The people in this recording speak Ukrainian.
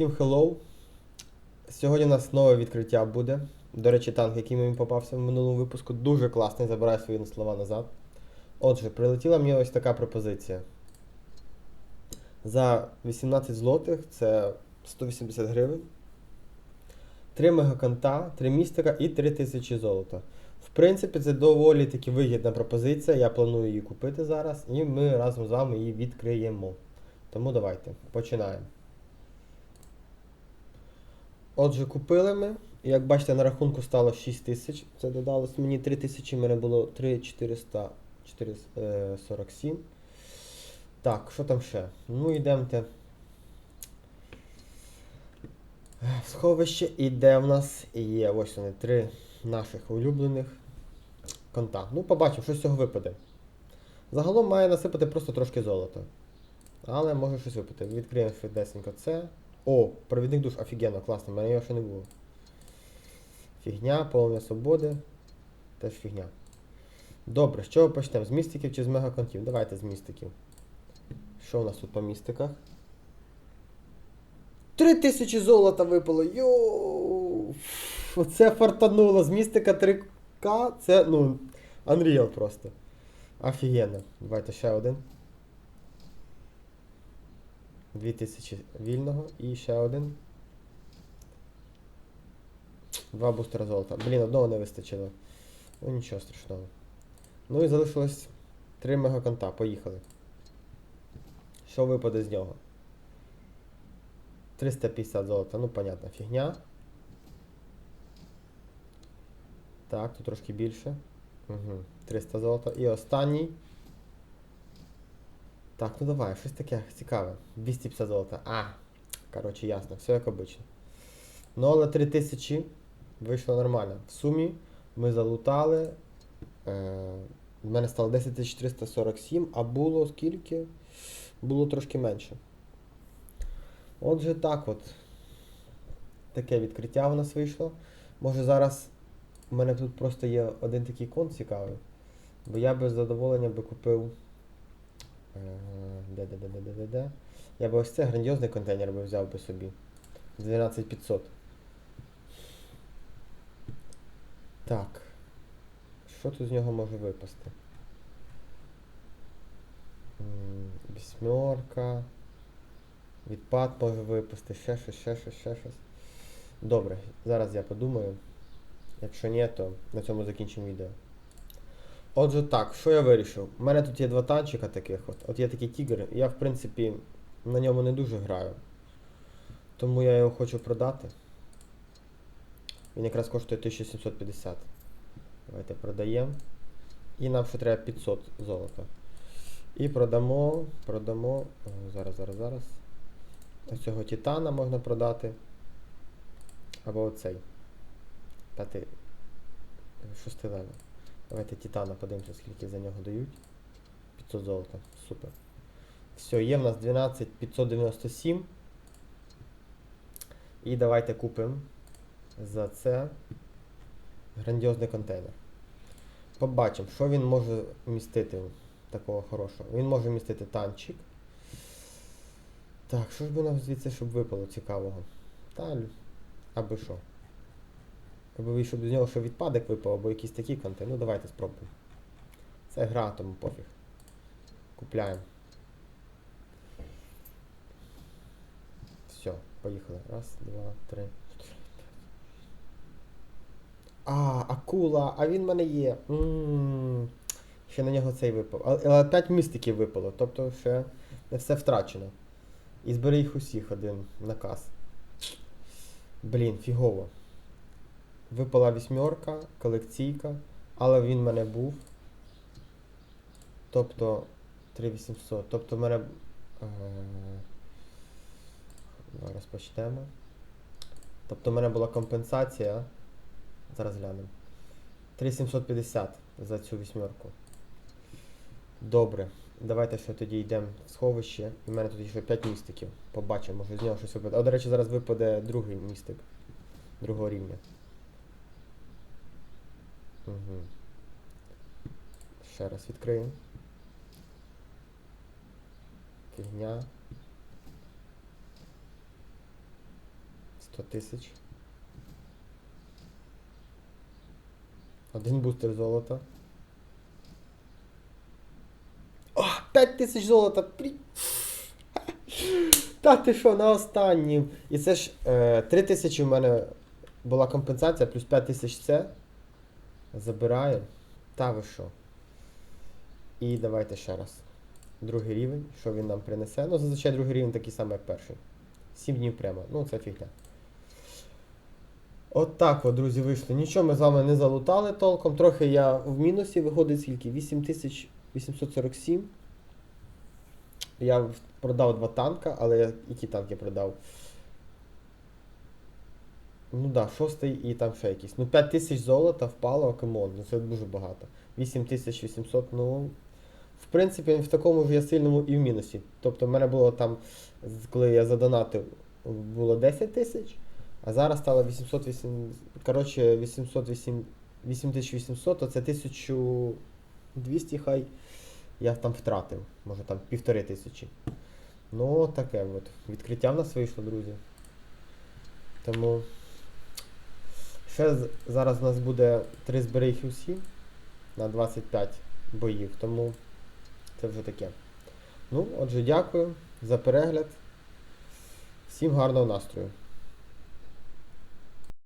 Всім hello. Сьогодні у нас нове відкриття буде. До речі, танк, який мені попався в минулому випуску, дуже класний, забираю свої слова назад. Отже, прилетіла мені ось така пропозиція. За 18 злотих це 180 гривень. 3 мегаконта, 3 містика і 3000 золота. В принципі, це доволі таки вигідна пропозиція. Я планую її купити зараз, і ми разом з вами її відкриємо. Тому давайте починаємо. Отже, купили ми. Як бачите, на рахунку стало 6 тисяч. Це додалось мені 3 тисячі, мене було 3400, 447. Так, що там ще? Ну, йдемте. В сховище і де в нас є ось вони три наших улюблених конта. Ну, побачимо, що з цього випаде. Загалом має насипати просто трошки золота. Але може щось випити. Відкриємо швидесенько це. О, провідник душ офігенно, класно, в мене його ще не було. Фігня, полум'я свободи. Теж фігня. Добре, з чого почнемо? З містиків чи з мегаконтів? Давайте з містиків. Що у нас тут по містиках? Три тисячі золота випало! Йоу! Оце фартануло. З містика 3К. Це, ну, Unreal просто. Офігенно. Давайте ще один. 2000 вільного і ще один. Два бустера золота. Блін, одного не вистачило. Ну нічого страшного. Ну і залишилось 3 мегаконта. Поїхали. Що випаде з нього? 350 золота, ну понятно, фігня. Так, тут трошки більше. Угу. 300 золота. І останній. Так, ну давай, щось таке цікаве. 250 золота. А, коротше, ясно, все як обично. Ну, але 3000 вийшло нормально. В сумі ми залутали. Е, в мене стало 10347, а було скільки? Було трошки менше. Отже, так от. Таке відкриття у нас вийшло. Може зараз у мене тут просто є один такий кон цікавий. Бо я би з задоволенням би купив. Е, Де, де, де, де, де, де, де. Я би ось це грандіозний контейнер би взяв би собі. 12500. Так. Що тут з нього може випасти? Вісьмерка. Відпад може випасти, ще щось, ще щось, ще щось. Добре, зараз я подумаю. Якщо ні, то на цьому закінчимо відео. Отже так, що я вирішив? У мене тут є два танчика таких от. От є такий тігр, я в принципі на ньому не дуже граю. Тому я його хочу продати. Він якраз коштує 1750. Давайте продаємо. І нам ще треба 500 золота. І продамо, продамо. Зараз, зараз, зараз. Ось цього титана можна продати. Або оцей. П'ятий. Шостий левел. Давайте титана подивимося, скільки за нього дають. 500 золота. Супер. Все, є в нас 12 597. І давайте купимо за це грандіозний контейнер. Побачимо, що він може вмістити такого хорошого. Він може вмістити танчик. Так, що ж би нам звідси, щоб випало цікавого? Та, аби що. Аби щоб з нього ще відпадок випав, або якийсь такий контент. Ну давайте спробуємо. Це гра, тому пофіг. Купляємо. Все, поїхали. Раз, два, три. А, акула, а він в мене є. м Ще на нього цей випав. Але, але 5 містиків випало, тобто ще не все втрачено. І збери їх усіх один наказ. Блін, фігово. Випала вісьмерка, колекційка, але він в мене був. Тобто 3800. Тобто в мене. Е... Почнемо. Тобто в мене була компенсація. Зараз глянемо. 3750 за цю вісьмерку. Добре. Давайте ще тоді йдемо в сховище. В мене тут ще 5 містиків. Побачимо, може з нього щось випаде. А, до речі, зараз випаде другий містик. Другого рівня. Угу. Ще раз відкриємо. Фігня. 100 тисяч. Один бустер золота. О, 5 тисяч золота! Та ти що, на останнім. І це ж е, 3 тисячі в мене була компенсація, плюс 5 тисяч це. Забираю. Та ви що? І давайте ще раз. Другий рівень, що він нам принесе. Ну, зазвичай другий рівень такий самий, як перший. 7 днів прямо. Ну, це фігня. От так от, друзі, вийшло. Нічого ми з вами не залутали толком. Трохи я в мінусі виходить скільки? 8847. Я продав два танка, але які танки продав? Ну да, шостий і там ще якийсь. Ну 5 тисяч золота впало, камон, ну це дуже багато. 8800, ну. В принципі, в такому ж я сильному і в мінусі. Тобто в мене було там, коли я задонатив, було 10 тисяч, а зараз стало 808. Коротше, 808, 8800, то це 1200 хай я там втратив. Може там півтори тисячі. Ну, таке от. Відкриття в нас вийшло, друзі. Тому. Ще зараз у нас буде 3 збери усі на 25 боїв, тому це вже таке. Ну, отже, дякую за перегляд. Всім гарного настрою.